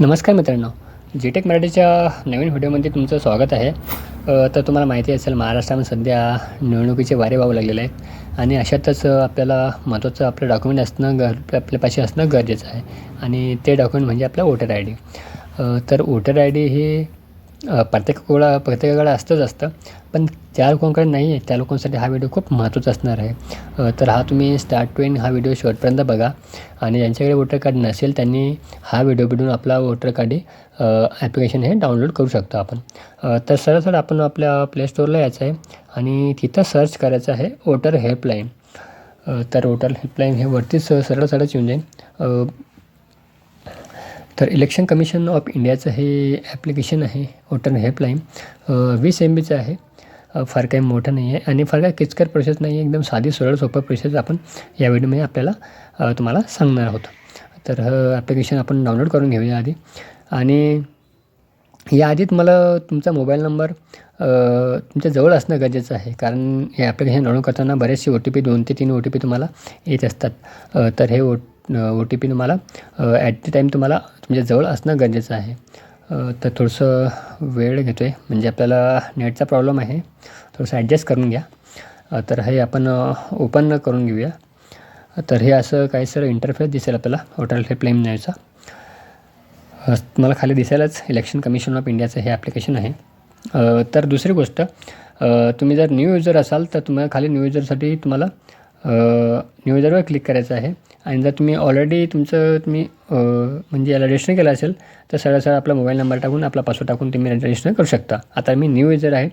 नमस्कार मित्रांनो. जी टेक मराठीच्या नवीन व्हिडिओमध्ये तुमचं स्वागत आहे. तर तुम्हाला माहिती असेल महाराष्ट्रामध्ये सध्या निवडणुकीचे वारे वाहू लागलेले आहेत. आणि अशातच आपल्याला महत्त्वाचं आपलं डॉक्युमेंट असणं गर आपल्यापाशी असणं गरजेचं आहे. आणि ते डॉक्युमेंट म्हणजे आपलं वोटर आय डी तर वोटर आय डी हे प्रत्येक प्रत्येकाकडं प्रत्येकाकडे असतंच असतं. पण ज्या लोकांकडे नाही आहे त्या लोकांसाठी हा व्हिडिओ खूप महत्त्वाचा असणार आहे. तर हा तुम्ही स्टार्ट टू एंड हा व्हिडिओ शेवटपर्यंत बघा. आणि ज्यांच्याकडे वोटर कार्ड नसेल त्यांनी हा व्हिडिओ भेटून आपला वोटर कार्ड ॲप्लिकेशन हे डाउनलोड करू शकतो आपण. तर सरळ सरळ आपण आपल्या प्ले स्टोअरला यायचं आहे. आणि तिथं सर्च करायचं आहे वोटर हेल्पलाईन तर वोटर हेल्पलाईन हे वरतीच सरळ सरळच येऊन जाईल. तर इलेक्शन कमिशन ऑफ इंडियाचं हे ॲप्लिकेशन आहे वोटर हेल्पलाईन वीस एम बीचं आहे. फार काही मोठं नाही आहे आणि फार काही किचकर प्रोसेस नाही आहे एकदम साधी सरळ सोपं प्रोसेस आपण या व्हिडिओमध्ये आपल्याला तुम्हाला सांगणार आहोत. तर हे ॲप्लिकेशन आपण डाउनलोड करून घेऊया आधी. आणि या याआधी तुम्हाला तुमचा मोबाईल नंबर तुमच्या जवळ असणं गरजेचं आहे. कारण हे ॲप्लिकेशन डाउनलोड करताना बरेचसे ओ टी पी दोन ते तीन ओ टी पी तुम्हाला येत असतात. तर हे ओ ओ टी पी तुम्हाला ॲट द टाईम तुम्हाला तुमच्या जवळ असणं गरजेचं आहे. तर थोडंसं वेळ घेतो आहे म्हणजे आपल्याला नेटचा प्रॉब्लेम आहे. थोडंसं ॲडजस्ट करून घ्या. तर हे आपण ओपन करून घेऊया. तर हे असं काही सर इंटरफेस दिसेल आपल्याला हॉटेल हे नावाचा अ, तुम्हाला खाली दिसायलाच इलेक्शन कमिशन ऑफ इंडियाचं हे ॲप्लिकेशन आहे. तर दुसरी गोष्ट तुम्ही जर न्यू युजर असाल तर तुम्हाला खाली न्यू युजरसाठी तुम्हाला न्यू युजरवर क्लिक करायचं आहे. आणि जर तुम्ही ऑलरेडी तुमचं तुम्ही म्हणजे याला रजिस्टर केलं असेल तर सरळ सरळ आपला मोबाईल नंबर टाकून आपला पासवर्ड टाकून तुम्ही रजिस्टर करू शकता. आता मी न्यू युजर आहे.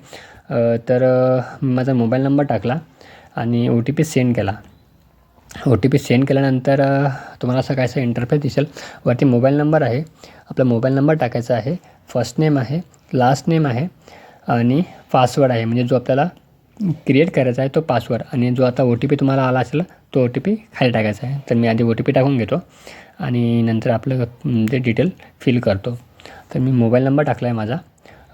तर माझा मोबाईल नंबर टाकला आणि ओ टी पी सेंड केला. ओ टी पी सेंड केल्यानंतर तुम्हाला असं कायचं इंटरफेस दिसेल. वरती मोबाईल नंबर आहे. आपला मोबाईल नंबर टाकायचा आहे. फर्स्ट नेम आहे. लास्ट नेम आहे. आणि पासवर्ड आहे. म्हणजे जो आपल्याला क्रिएट करायचा आहे तो पासवर्ड आणि जो आता ओ टी पी तुम्हाला आला असेल तो ओ टी पी खाली टाकायचा आहे. तर मी आधी ओ टी पी टाकून घेतो. आणि नंतर आपलं ते डिटेल फिल करतो. तर मी मोबाईल नंबर टाकला आहे माझा.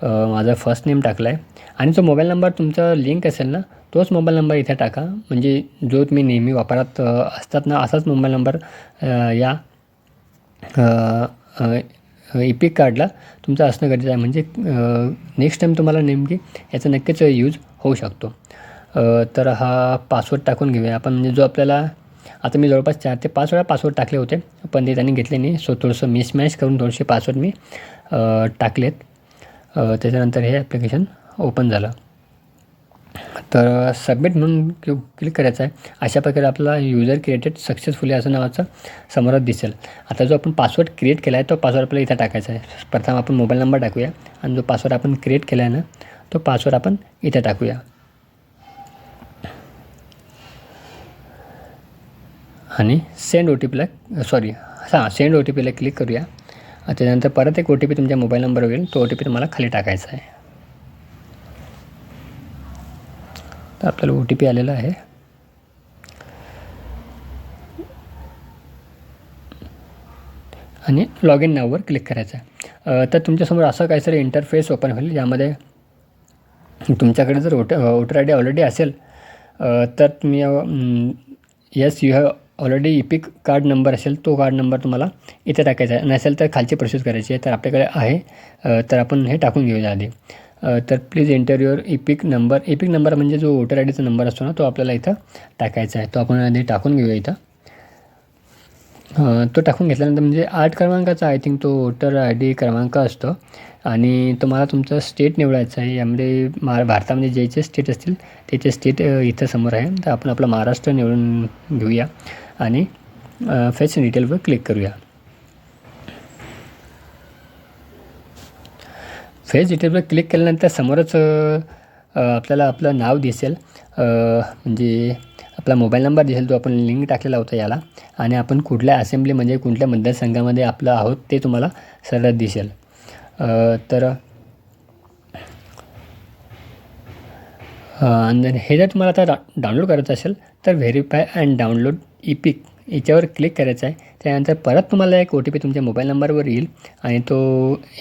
माझा फर्स्ट नेम टाकला आहे आणि जो मोबाईल नंबर तुमचा लिंक असेल ना तोच मोबाईल नंबर इथे टाका. म्हणजे जो तुम्ही नेहमी वापरात असतात ना असाच मोबाईल नंबर या इपिक कार्डला तुमचा असणं गरजेचं आहे. म्हणजे नेक्स्ट टाईम तुम्हाला नेमकी याचा नक्कीच यूज होऊ शकतो. तर हा पासवर्ड टाकून घेऊया. आपण म्हणजे जो आपल्याला आता मी जवळपास चार ते पाच वेळा पासवर्ड टाकले होते पण ते त्यांनी घेतले नाही. सो थोडंसं मिसमॅच करून थोडेसे पासवर्ड मी टाकलेत. त्याच्यानंतर हे ॲप्लिकेशन ओपन झालं. तर सबमिट म्हणून क्लिक क्लिक करायचं आहे. अशा प्रकारे आपला युजर क्रिएटेड सक्सेसफुली असं नावाचं समोरात दिसेल. आता जो आपण पासवर्ड क्रिएट केला आहे तो पासवर्ड आपल्याला इथं टाकायचा आहे. प्रथम आपण मोबाईल नंबर टाकूया. आणि जो पासवर्ड आपण क्रिएट केला आहे ना तो पासवर्ड आपण इथं टाकूया. आणि सेंड ओ टी पीला सॉरी हां सेंड ओ टी पीला क्लिक करूया. त्याच्यानंतर परत एक ओ टी पी तुमच्या मोबाईल नंबर होईल तो ओ टी पी तुम्हाला खाली टाकायचा आहे. तर आपल्याला ओ टी पी आलेला आहे. आणि लॉग इन नाववर क्लिक करायचं आहे. तर तुमच्यासमोर असं काहीतरी इंटरफेस ओपन होईल यामध्ये तुमच्याकडे जर voter voter I D already असेल तर तुम्ही yes you have already EPIC card number असेल तो कार्ड नंबर तुम्हाला इथे टाकायचा आहे. नसेल तर खालची प्रोसेस करायची आहे. तर आपल्याकडे आहे. तर आपण हे टाकून घेऊया आधी. तर please enter your EPIC number EPIC number म्हणजे जो वोटर आय डीचा नंबर असतो ना तो आपल्याला इथं टाकायचा आहे. तो आपण आधी टाकून घेऊया इथं. तो टाकून घेतल्यानंतर म्हणजे आठ क्रमांकाचा आय थिंक तो वोटर आय डी क्रमांक असतो. आणि तुम्हाला तुमचा स्टेट निवडायचं आहे. यामध्ये मा भारतामध्ये जे जे स्टेट असतील त्याचे स्टेट इथं समोर आहे. तर आपण आपलं महाराष्ट्र निवडून घेऊया. आणि फेस डिटेलवर क्लिक करूया. फेस डिटेलवर क्लिक केल्यानंतर समोरच आपल्याला आपलं नाव दिसेल. म्हणजे आपला मोबाईल नंबर दिसेल तो आपण लिंक टाकलेला होता याला. आणि आपण कुठल्या असेंब्ली म्हणजे कुठल्या मतदारसंघामध्ये आपलं आहोत ते तुम्हाला सरळ दिसेल. तर आणि हे जर तुम्हाला आता डा डाउनलोड करायचं असेल तर व्हेरीफाय अँड डाउनलोड इपिक याच्यावर क्लिक करायचं आहे. त्यानंतर परत तुम्हाला एक ओ टी पी तुमच्या मोबाईल नंबरवर येईल आणि तो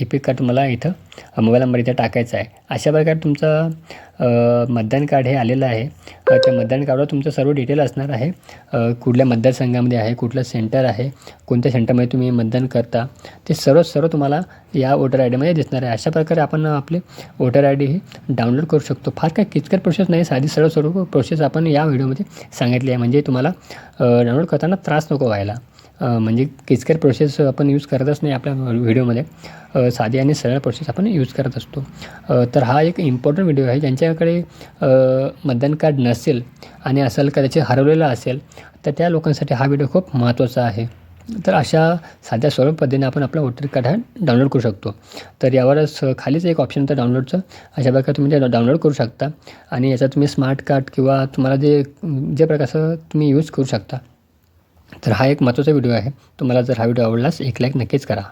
ई का कार्ड तुम्हाला इथं मोबाईल नंबर इथं टाकायचा आहे. अशा प्रकारे तुमचं मतदान कार्ड हे आलेलं आहे. त्या मतदान कार्डवर तुमचं सर्व डिटेल असणार आहे. कुठल्या मतदारसंघामध्ये आहे कुठलं सेंटर आहे कोणत्या सेंटरमध्ये तुम्ही मतदान करता ते सर्व सर्व तुम्हाला या वोटर आय डीमध्ये दिसणार आहे. अशा प्रकारे आपण आपले वोटर आय डी ही डाउनलोड करू शकतो. फार काही किचकट प्रोसेस नाही साधी सर्व सर्व प्रोसेस आपण या व्हिडिओमध्ये सांगितली आहे. म्हणजे तुम्हाला डाउनलोड करताना त्रास नको व्हायला. म्हणजे किचकट प्रोसेस आपण यूज करतच नाही आपल्या व्हिडिओमध्ये साधी आणि सरळ प्रोसेस आपण यूज करत असतो. तर हा एक इम्पॉर्टंट व्हिडिओ आहे. ज्यांच्याकडे मतदान कार्ड नसेल आणि असेल कदाचित हरवलेलं असेल तर त्या लोकांसाठी हा व्हिडिओ खूप महत्त्वाचा आहे. तर अशा साध्या स्वरूप पद्धतीने आपण आपला वोटर कार्ड हा डाउनलोड करू शकतो. तर यावरच खालीच एक ऑप्शन तर डाउनलोडचं अशा प्रकारे तुम्ही ते डाउनलोड करू शकता. आणि याचा तुम्ही स्मार्ट कार्ड किंवा तुम्हाला जे जे प्रकारचं तुम्ही यूज करू शकता. तर हा एक महत्त्वाचा व्हिडिओ आहे. तुम्हाला जर हा व्हिडिओ आवडलास एक लाईक नक्कीच करा.